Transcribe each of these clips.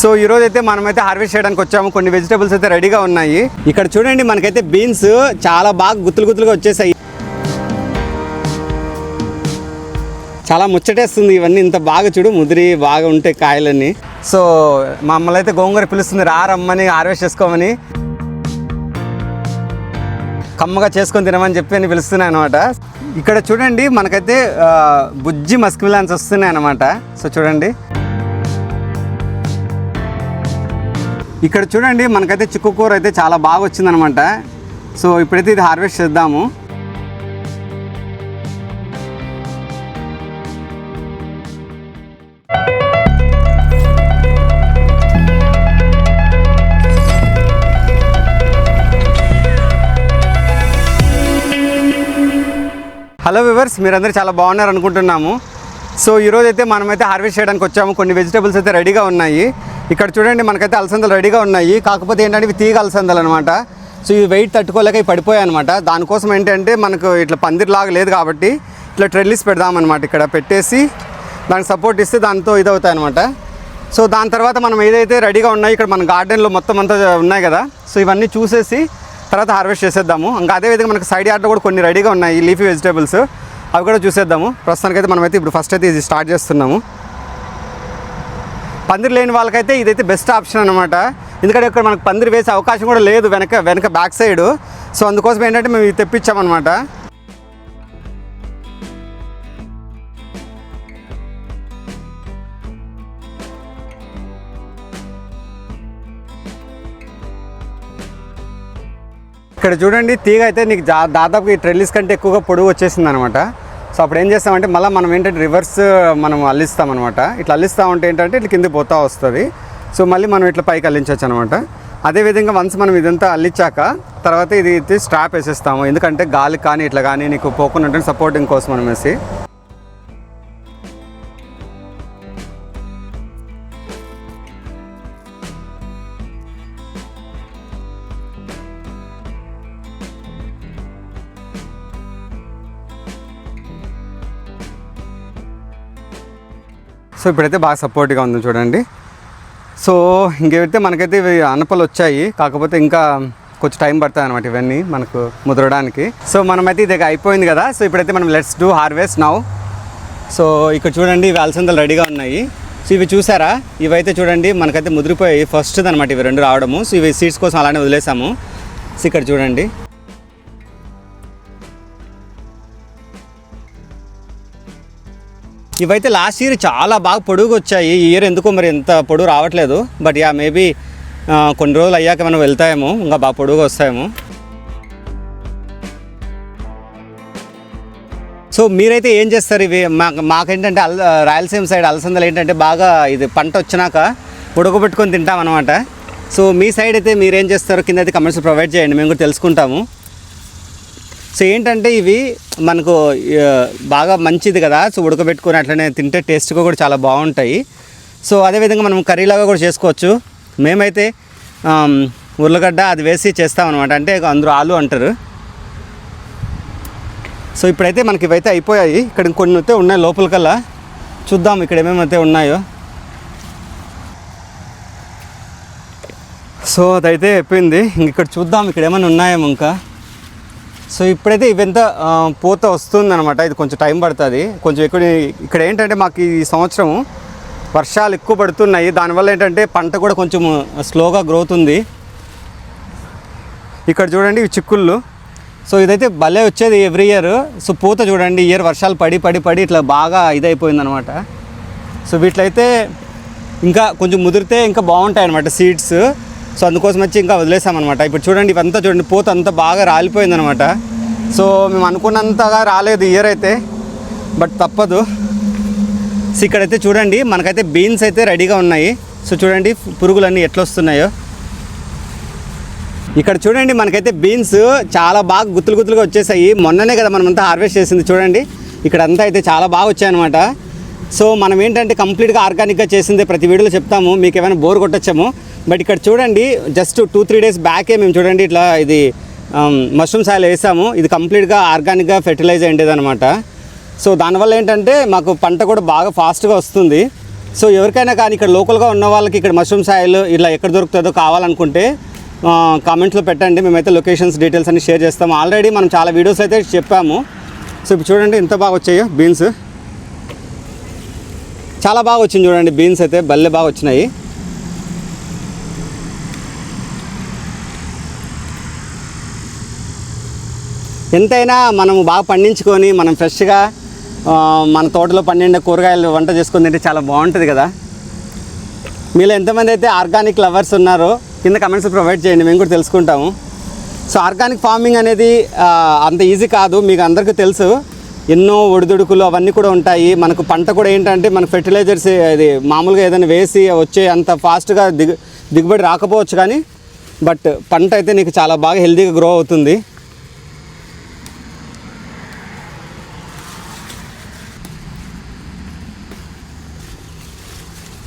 So ఈ అయితే మనమైతే హార్వెస్ట్ చేయడానికి వచ్చాము. కొన్ని వెజిటబుల్స్ అయితే రెడీగా ఉన్నాయి. ఇక్కడ చూడండి మనకైతే బీన్స్ చాలా బాగా గుత్తులు గుత్తులుగా వచ్చేసాయి. చాలా ముచ్చటేస్తుంది ఇవన్నీ. ఇంత బాగా చూడు ముదిరి బాగా ఉంటాయి కాయలన్నీ. సో మమ్మల్ని అయితే గోంగూర పిలుస్తుంది. రమ్మని హార్వెస్ట్ చేసుకోమని. కమ్మగా చేసుకొని తినమని చెప్పి అని పిలుస్తున్నాయి అనమాట ఇక్కడ చూడండి మనకైతే బుజ్జి మస్కిమిలాన్స్ వస్తున్నాయి అనమాట సో చూడండి. ఇక్కడ చూడండి మనకైతే చిక్కు కూర అయితే చాలా బాగా వచ్చిందనమాట. సో ఇప్పుడైతే ఇది హార్వెస్ట్ చేద్దాము. హలో వివర్స్ మీరందరూ చాలా బాగున్నారు అనుకుంటున్నాము. సో ఈరోజు అయితే మనమైతే హార్వెస్ట్ చేయడానికి వచ్చాము. కొన్ని వెజిటబుల్స్ అయితే రెడీగా ఉన్నాయి. ఇక్కడ చూడండి మనకైతే అలసందలు రెడీగా ఉన్నాయి. కాకపోతే ఏంటంటే ఇవి తీగ అలసందలు అనమాట సో ఇవి వెయిట్ తట్టుకోలేక ఇవి పడిపోయాయి అనమాట దానికోసం ఏంటంటే మనకు ఇట్లా పందిరిలాగా లేదు కాబట్టి ఇట్లా ట్రెల్లిస్ పెడదామన్నమాట ఇక్కడ పెట్టేసి. దానికి సపోర్ట్ ఇస్తే దాంతో ఇది అవుతాయి అనమాట సో దాని తర్వాత మనం ఏదైతే రెడీగా ఉన్నాయి ఇక్కడ మన గార్డెన్లో మొత్తం అంతా ఉన్నాయి కదా. సో ఇవన్నీ చూసేసి తర్వాత హార్వెస్ట్ చేసేద్దాము. ఇంకా అదేవిధంగా మనకి సైడ్ యార్డ్లో కూడా కొన్ని రెడీగా ఉన్నాయి. Leafy vegetables. అవి కూడా చూసేద్దాము. ప్రస్తుతానికైతే మనమైతే ఇప్పుడు ఫస్ట్ అయితే ఇది స్టార్ట్ చేస్తున్నాము. పందిరి లేని వాళ్ళకైతే ఇదైతే బెస్ట్ ఆప్షన్ అనమాట ఎందుకంటే ఇక్కడ మనకు పందిరి వేసే అవకాశం కూడా లేదు వెనక వెనక బ్యాక్ సైడ్ సో అందుకోసం ఏంటంటే మేము ఇది తెప్పించామన్నమాట. ఇక్కడ చూడండి తీగ అయితే నీకు జా దాదాపు ఈ ట్రెల్లిస్ కంటే ఎక్కువగా పొడుగు వచ్చేసింది అనమాట సో అప్పుడు ఏం చేస్తామంటే మళ్ళీ మనం ఏంటంటే రివర్స్ మనం అల్లిస్తాం అనమాట ఇట్లా అల్లిస్తా ఉంటే ఏంటంటే ఇట్లా కింద పోతా వస్తుంది. సో మళ్ళీ మనం ఇట్లా పైకి అల్లించవచ్చు అనమాట అదేవిధంగా వన్స్ మనం ఇదంతా అల్లించాక తర్వాత ఇది స్ట్రాప్ వేసేస్తాము. ఎందుకంటే గాలి కానీ ఇట్లా కానీ నీకు పోకుండా సపోర్టింగ్ కోసం మనం వేసి సో ఇప్పుడైతే బాగా సపోర్ట్గా ఉంది చూడండి. సో ఇంకేమైతే మనకైతే ఇవి అనపలు వచ్చాయి కాకపోతే ఇంకా కొంచెం టైం పడుతుంది అనమాట ఇవన్నీ మనకు ముదరడానికి. సో మనమైతే ఇది అయిపోయింది కదా సో ఇప్పుడైతే మనం let's do harvest now so ఇక్కడ చూడండి ఇవి అలసందలు రెడీగా ఉన్నాయి. సో ఇవి చూసారా? ఇవైతే చూడండి మనకైతే ముదిరిపోయాయి ఫస్ట్ అనమాట ఇవి రెండు రావడము. సో ఇవి సీడ్స్ కోసం అలానే వదిలేసాము. సో ఇక్కడ చూడండి. ఇవైతే లాస్ట్ ఇయర్ చాలా బాగా పొడుగు వచ్చాయి. ఈ ఇయర్ ఎందుకో మరి ఎంత పొడుగు రావట్లేదు. బట్ యా మేబీ కొన్ని రోజులు అయ్యాక మనం వెళ్తాయేమో. ఇంకా బాగా పొడుగు వస్తాయేమో. సో మీరైతే ఏం చేస్తారు ఇవి? మాకు మాకేంటంటే అల్ రాయలసీమ సైడ్ అలసందలు ఏంటంటే బాగా ఇది పంట వచ్చినాక ఉడకబెట్టుకొని తింటాం అనమాట సో మీ సైడ్ అయితే మీరేం చేస్తారు కింద అయితే కమెంట్స్ ప్రొవైడ్ చేయండి. మేము కూడా తెలుసుకుంటాము. సో ఏంటంటే ఇవి మనకు బాగా మంచిది కదా. సో ఉడకబెట్టుకొని అట్లనే తింటే టేస్ట్గా కూడా చాలా బాగుంటాయి. సో అదేవిధంగా మనం కర్రీలాగా కూడా చేసుకోవచ్చు. మేమైతే ఉర్లగడ్డ అది వేసి చేస్తామన్నమాట అంటే అందరూ ఆలు అంటారు. సో ఇప్పుడైతే మనకి ఇవైతే అయిపోయాయి. ఇక్కడ ఇంకొన్ని అయితే ఉన్నాయి లోపలికల్లా. చూద్దాం ఇక్కడ ఏమేమైతే ఉన్నాయో. సో అదైతే అయిపోయింది. ఇంక ఇక్కడ చూద్దాం ఇక్కడ ఏమైనా ఉన్నాయేమో ఇంకా. సో ఇప్పుడైతే ఇవంతా పూత వస్తుంది అనమాట ఇది కొంచెం టైం పడుతుంది. కొంచెం ఎక్కువ ఇక్కడ ఏంటంటే మాకు ఈ సంవత్సరం వర్షాలు ఎక్కువ పడుతున్నాయి. దానివల్ల ఏంటంటే పంట కూడా కొంచెం స్లోగా గ్రోత్ ఉంది. ఇక్కడ చూడండి ఇవి చిక్కుళ్ళు. సో ఇదైతే భలే వచ్చేది ఎవ్రీ ఇయర్. సో పూత చూడండి ఇయర్ వర్షాలు పడి పడి పడి ఇట్లా బాగా ఇదైపోయిందనమాట సో సో అయితే ఇంకా కొంచెం ముదిరితే ఇంకా బాగుంటాయి అనమాట సీడ్స్ సో అందుకోసం వచ్చి ఇంకా వదిలేసామన్నమాట. ఇప్పుడు చూడండి ఇవంతా చూడండి పూత అంతా బాగా రాలిపోయిందనమాట సో మేము అనుకున్నంతగా రాలేదు ఇయర్ అయితే బట్ తప్పదు. సో ఇక్కడైతే చూడండి మనకైతే బీన్స్ అయితే రెడీగా ఉన్నాయి. సో చూడండి పురుగులన్నీ ఎట్లా వస్తున్నాయో ఇక్కడ చూడండి మనకైతే బీన్స్ చాలా బాగా గుత్తులు గుత్తులుగా వచ్చేసాయి. మొన్ననే కదా మనమంతా హార్వెస్ట్ చేసింది చూడండి. ఇక్కడ అంతా అయితే చాలా బాగా వచ్చాయన్నమాట. సో మనం ఏంటంటే కంప్లీట్గా ఆర్గానిక్గా చేసిందే ప్రతి వీడియోలో చెప్తాము. మీకు ఏమైనా బోర్ కొట్టచ్చాము. బట్ ఇక్కడ చూడండి జస్ట్ టూ త్రీ డేస్ బ్యాకే మేము చూడండి ఇట్లా ఇది um, మష్రూమ్ సాయిల్ వేసాము. ఇది కంప్లీట్గా ఆర్గానిక్గా ఫెర్టిలైజ్ అయ్యేది అనమాట సో దానివల్ల ఏంటంటే మాకు పంట కూడా బాగా ఫాస్ట్గా వస్తుంది. సో ఎవరికైనా కానీ ఇక్కడ లోకల్గా ఉన్న వాళ్ళకి ఇక్కడ మష్రూమ్ సాయిల్ ఇలా ఎక్కడ దొరుకుతుందో కావాలనుకుంటే కామెంట్స్లో పెట్టండి. మేమైతే లొకేషన్స్ డీటెయిల్స్ అన్ని షేర్ చేస్తాము. ఆల్రెడీ మనం చాలా వీడియోస్ అయితే చెప్పాము. సో ఇప్పుడు చూడండి ఎంత బాగా వచ్చాయో బీన్స్ చాలా బాగా వచ్చింది చూడండి బీన్స్ అయితే. భలే బాగా వచ్చినాయి. ఎంతైనా మనము బాగా పండించుకొని మనం ఫ్రెష్గా మన తోటలో పండిన కూరగాయలు వంట చేసుకుని తింటే చాలా బాగుంటుంది కదా. మీలో ఎంతమంది అయితే ఆర్గానిక్ లవర్స్ ఉన్నారో కింద కమెంట్స్ ప్రొవైడ్ చేయండి మేము కూడా తెలుసుకుంటాము. సో ఆర్గానిక్ ఫార్మింగ్ అనేది అంత ఈజీ కాదు మీకు అందరికీ తెలుసు. ఎన్నో ఒడిదుడుకులు అవన్నీ కూడా ఉంటాయి. మనకు పంట కూడా ఏంటంటే మన ఫెర్టిలైజర్స్ అది మామూలుగా ఏదైనా వేసి వచ్చే అంత ఫాస్ట్గా దిగు దిగుబడి రాకపోవచ్చు కానీ బట్ పంట అయితే నీకు చాలా బాగా హెల్తీగా గ్రో అవుతుంది.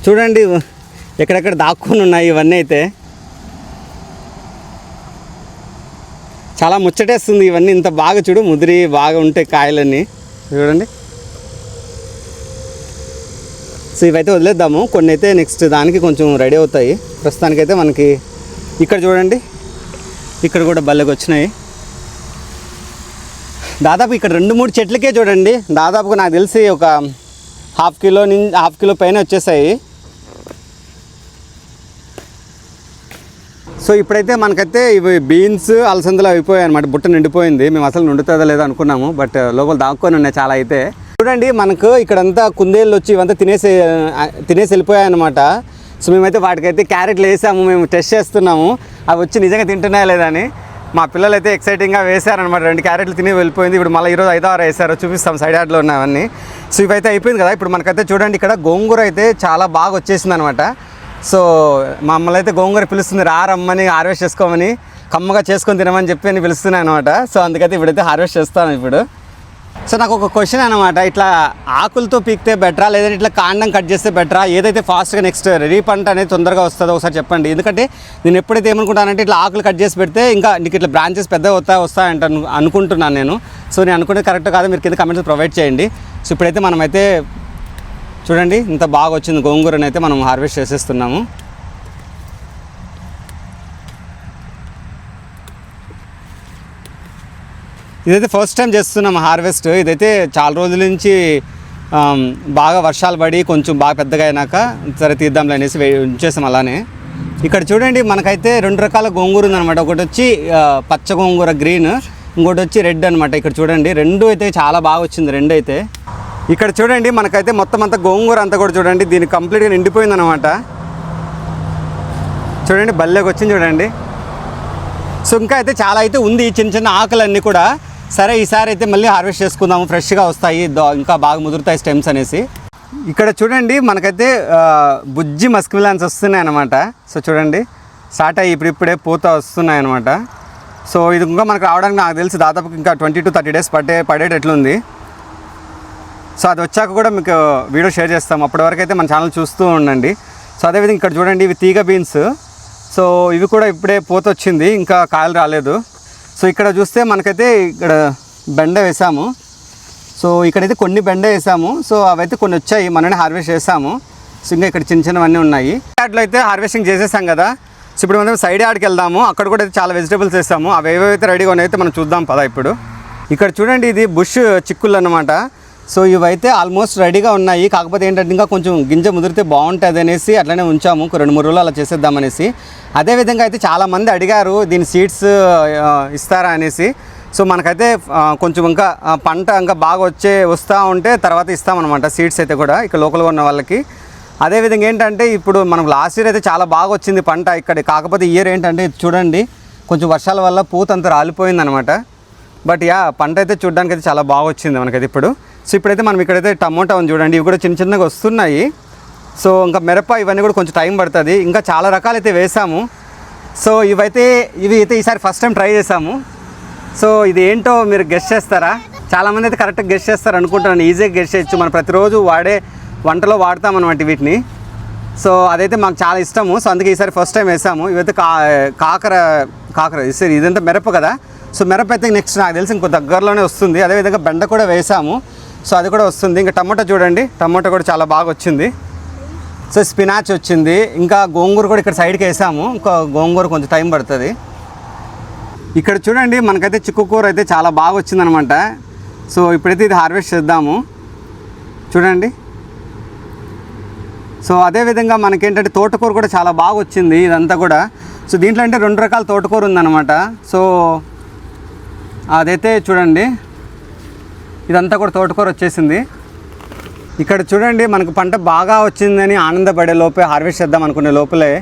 చూడండి ఎక్కడెక్కడ దాక్కుని ఉన్నాయి ఇవన్నీ అయితే. చాలా ముచ్చటేస్తుంది ఇవన్నీ. ఇంత బాగా చూడు ముదిరి బాగా ఉంటాయి కాయలన్నీ. చూడండి. సో ఇవైతే వదిలేద్దాము. కొన్ని అయితే నెక్స్ట్ దానికి కొంచెం రెడీ అవుతాయి. ప్రస్తుతానికైతే మనకి ఇక్కడ చూడండి. ఇక్కడ కూడా బల్లెకి వచ్చినాయి. దాదాపు ఇక్కడ రెండు మూడు చెట్లకే చూడండి. దాదాపుగా నాకు తెలిసి ఒక హాఫ్ కిలో నుంచి హాఫ్ కిలో పైన వచ్చేసాయి. సో ఇప్పుడైతే మనకైతే ఇవి బీన్స్ అలసందలు అయిపోయాయి అనమాట బుట్ట నిండిపోయింది. మేము అసలు నిండుతుందో లేదో అనుకున్నాము బట్ లోపల దాక్కొని ఉన్నాయి చాలా అయితే. చూడండి మనకు ఇక్కడంతా కుందేళ్ళు వచ్చి ఇవంతా తినేసి తినేసి వెళ్ళిపోయాయి అనమాట సో మేమైతే వాటికైతే క్యారెట్లు వేసాము మేము టెస్ట్ చేస్తున్నాము. అవి వచ్చి నిజంగా తింటున్నాయా లేదా అని. మా పిల్లలు అయితే ఎక్సైటింగ్గా వేశారనమాట రెండు క్యారెట్లు తిని వెళ్ళిపోయింది. ఇప్పుడు మళ్ళీ ఈరోజు ఐదో ఆరు వేసారు చూపిస్తాం సైడ్ యాడ్లో ఉన్నవన్నీ సో ఇవైతే అయిపోయింది కదా. ఇప్పుడు మనకైతే చూడండి ఇక్కడ గోంగూర అయితే చాలా బాగా వచ్చేసింది అనమాట సో మమ్మల్ని అయితే గోంగూర పిలుస్తుంది రా రమ్మని హార్వెస్ట్ చేసుకోమని కమ్మగా చేసుకొని తినమని చెప్పి అని పిలుస్తున్నాను అనమాట సో అందుకైతే ఇప్పుడైతే హార్వెస్ట్ చేస్తాను ఇప్పుడు. సో నాకు ఒక క్వశ్చన్ అనమాట ఇట్లా ఆకులతో పీకితే బెటరా లేదంటే ఇట్లా కాండం కట్ చేస్తే బెటరా ఏదైతే ఫాస్ట్గా నెక్స్ట్ రెడీ పంట అనేది తొందరగా వస్తుందో ఒకసారి చెప్పండి. ఎందుకంటే నేను ఎప్పుడైతే ఏమనుకుంటానంటే ఇట్లా ఆకులు కట్ చేసి పెడితే ఇంకా నీకు ఇట్లా బ్రాంచెస్ పెద్దగా వస్తా వస్తాయంట అనుకుంటున్నాను నేను. సో నేను అనుకుంటే కరెక్ట్ కాదు మీరు కింద కమెంట్స్ ప్రొవైడ్ చేయండి. సో ఇప్పుడైతే మనమైతే చూడండి ఇంత బాగా వచ్చింది గోంగూరని అయితే మనం హార్వెస్ట్ చేసేస్తున్నాము. ఇదైతే ఫస్ట్ టైం చేస్తున్నాం హార్వెస్ట్. ఇదైతే చాలా రోజుల నుంచి బాగా వర్షాలు పడి కొంచెం బాగా పెద్దగా అయినాక సరే తీద్దాంలే అనేసి ఉంచేసాం అలానే. ఇక్కడ చూడండి మనకైతే రెండు రకాల గోంగూర ఉందన్నమాట. ఒకటి వచ్చి పచ్చ గోంగూర గ్రీన్ ఇంకోటి వచ్చి రెడ్ అనమాట ఇక్కడ చూడండి రెండు అయితే చాలా బాగా వచ్చింది రెండు అయితే ఇక్కడ చూడండి మనకైతే మొత్తం అంతా గోంగూర అంతా కూడా చూడండి దీని కంప్లీట్గా నిండిపోయింది అనమాట చూడండి బల్లెకి వచ్చింది చూడండి. సో ఇంకా అయితే చాలా అయితే ఉంది చిన్న చిన్న ఆకులన్నీ కూడా. సరే ఈసారి అయితే మళ్ళీ హార్వెస్ట్ చేసుకుందాము ఫ్రెష్గా వస్తాయి ఇంకా బాగా ముదురుతాయి స్టెమ్స్ అనేసి. ఇక్కడ చూడండి మనకైతే బుజ్జి మస్క్ మిలాన్స్ వస్తున్నాయి అనమాట సో చూడండి స్టార్ట్ అయ్యి ఇప్పుడిప్పుడే పూత వస్తున్నాయి అనమాట సో ఇది ఇంకా మనకు రావడానికి నాకు తెలిసి దాదాపు ఇంకా ట్వంటీ టు థర్టీ డేస్ పడే పడేటట్లుంది. సో అది వచ్చాక కూడా మీకు వీడియో షేర్ చేస్తాం. అప్పటి వరకు అయితే మన ఛానల్ చూస్తూ ఉండండి. సో అదేవిధంగా ఇక్కడ చూడండి ఇవి తీగ బీన్స్. సో ఇవి కూడా ఇప్పుడే పూత వచ్చింది ఇంకా కాయలు రాలేదు. సో ఇక్కడ చూస్తే మనకైతే ఇక్కడ బెండ వేసాము. సో ఇక్కడైతే కొన్ని బెండ వేసాము. సో అవైతే కొన్ని వచ్చాయి మననే హార్వెస్ట్ చేసాము. సో ఇంకా ఇక్కడ చిన్న చిన్నవన్నీ ఉన్నాయి. యాడ్లో అయితే హార్వెస్టింగ్ చేసేసాం కదా. సో ఇప్పుడు మనం సైడ్ యాడ్కి వెళ్దాము. అక్కడ కూడా అయితే చాలా వెజిటేబుల్స్ వేసాము. అవి ఏవైతే రెడీగా ఉన్నాయో మనం చూద్దాం పదా ఇప్పుడు. ఇక్కడ చూడండి ఇది బుష్ చిక్కుళ్ళు అనమాట సో ఇవైతే ఆల్మోస్ట్ రెడీగా ఉన్నాయి. కాకపోతే ఏంటంటే ఇంకా కొంచెం గింజ ముదిరితే బాగుంటుంది అనేసి అట్లనే ఉంచాము. ఒక రెండు మూడు రోజులు అలా చేసేద్దామనేసి అదేవిధంగా అయితే చాలామంది అడిగారు దీని సీడ్స్ ఇస్తారా? అనేసి. సో మనకైతే కొంచెం ఇంకా పంట ఇంకా బాగా వచ్చే వస్తూ ఉంటే తర్వాత ఇస్తామన్నమాట సీడ్స్ అయితే కూడా ఇక్కడ లోకల్గా ఉన్న వాళ్ళకి. అదేవిధంగా ఏంటంటే ఇప్పుడు మనం లాస్ట్ ఇయర్ అయితే చాలా బాగా వచ్చింది పంట ఇక్కడ. కాకపోతే ఇయర్ ఏంటంటే చూడండి కొంచెం వర్షాల వల్ల పూత అంతా రాలిపోయిందనమాట బట్ యా పంట అయితే చూడడానికి అయితే చాలా బాగా వచ్చింది మనకైతే ఇప్పుడు. సో ఇప్పుడైతే మనం ఇక్కడైతే టమోటా ఉంది చూడండి ఇవి కూడా చిన్న చిన్నగా వస్తున్నాయి. సో ఇంకా మిరప ఇవన్నీ కూడా కొంచెం టైం పడుతుంది. ఇంకా చాలా రకాలైతే వేసాము. సో ఇవైతే ఇవి అయితే ఈసారి ఫస్ట్ టైం ట్రై చేసాము. సో ఇది ఏంటో మీరు గెస్ట్ చేస్తారా? చాలామంది అయితే కరెక్ట్గా గెస్ట్ చేస్తారు అనుకుంటున్నాను. ఈజీగా గెస్ట్ చేయొచ్చు. మనం ప్రతిరోజు వాడే వంటలో వాడతాం అనమాట వీటిని. సో అదైతే మాకు చాలా ఇష్టము. సో అందుకే ఈసారి ఫస్ట్ టైం వేసాము. ఇవైతే కా కాకర కాకర సరే ఇదంతా మిరప కదా. సో మిరప అయితే నెక్స్ట్ నాకు తెలిసి ఇంకో దగ్గరలోనే వస్తుంది. అదేవిధంగా బెండ కూడా వేసాము. సో అది కూడా వస్తుంది. ఇంకా టమాటో చూడండి. టమాటో కూడా చాలా బాగా వచ్చింది. సో స్పినాచ్ వచ్చింది. ఇంకా గోంగూర కూడా ఇక్కడ సైడ్కి వేసాము. ఇంకా గోంగూర కొంచెం టైం పడుతుంది. ఇక్కడ చూడండి మనకైతే చిక్కుకూర అయితే చాలా బాగా వచ్చిందనమాట. సో ఇప్పుడైతే ఇది హార్వెస్ట్ చేద్దాము. చూడండి. సో అదేవిధంగా మనకేంటంటే తోటకూర కూడా చాలా బాగా వచ్చింది ఇదంతా కూడా. సో దీంట్లో అంటే రెండు రకాల తోటకూర ఉందన్నమాట సో అదైతే చూడండి. ఇదంతా కూడా తోటకూర వచ్చేసింది. ఇక్కడ చూడండి మనకు పంట బాగా వచ్చిందని ఆనందపడే లోపే హార్వెస్ట్ చేద్దాం అనుకునే లోపలే.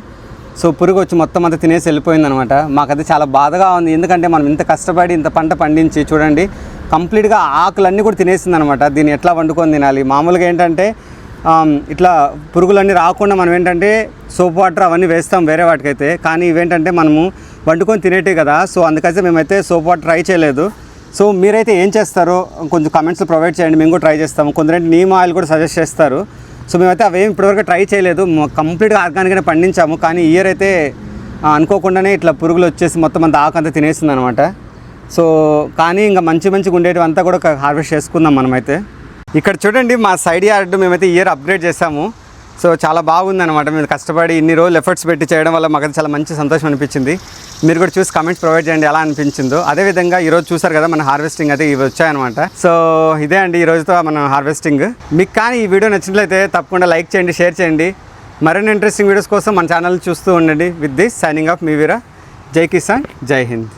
సో పురుగు వచ్చి మొత్తం అంతా తినేసి వెళ్ళిపోయింది అనమాట మాకైతే చాలా బాధగా ఉంది. ఎందుకంటే మనం ఇంత కష్టపడి ఇంత పంట పండించి చూడండి కంప్లీట్గా ఆకులన్నీ కూడా తినేసింది అనమాట దీన్ని ఎట్లా వండుకొని తినాలి? మామూలుగా ఏంటంటే ఇట్లా పురుగులన్నీ రాకుండా మనం ఏంటంటే సోప్ వాటర్ అవన్నీ వేస్తాం వేరే వాటికైతే. కానీ ఇవేంటంటే మనము వండుకొని తినేటే కదా. సో అందుకైతే మేమైతే సోప్ వాటర్ ట్రై చేయలేదు. సో మీరైతే ఏం చేస్తారో కొంచెం కమెంట్స్ ప్రొవైడ్ చేయండి మేము కూడా ట్రై చేస్తాము. కొందరంటే నీమ్ ఆయిల్ కూడా సజెస్ట్ చేస్తారు. సో మేమైతే అవేం ఇప్పటివరకు ట్రై చేయలేదు. కంప్లీట్గా ఆర్గానిక్గానే పండించాము. కానీ ఇయర్ అయితే అనుకోకుండానే ఇట్లా పురుగులు వచ్చేసి మొత్తం అంత ఆకంతా తినేసింది అనమాట సో కానీ ఇంకా మంచి మంచిగా ఉండేటివి అంతా కూడా హార్వెస్ట్ చేసుకుందాం మనమైతే. ఇక్కడ చూడండి మా సైడ్ యార్డ్ మేమైతే ఇయర్ అప్గ్రేడ్ చేసాము సో చాలా బాగుంది అనమాట మేము కష్టపడి ఇన్ని రోజులు ఎఫర్ట్స్ పెట్టి చేయడం వల్ల మాకైతే చాలా మంచి సంతోషం అనిపించింది. మీరు కూడా చూసి కమెంట్స్ ప్రొవైడ్ చేయండి ఎలా అనిపించిందో. అదేవిధంగా ఈరోజు చూసారు కదా మన హార్వెస్టింగ్ అయితే ఇవి వచ్చాయన్నమాట. సో ఇదే అండి ఈ రోజుతో మన హార్వెస్టింగ్ మీకు కానీ ఈ వీడియో నచ్చినట్లయితే తప్పకుండా లైక్ చేయండి షేర్ చేయండి. మరిన్ని ఇంట్రెస్టింగ్ వీడియోస్ కోసం మన ఛానల్ చూస్తూ ఉండండి. విత్ దిస్ సైనింగ్ ఆఫ్ మీ వీరా. జై కిసాన్ జై హింద్.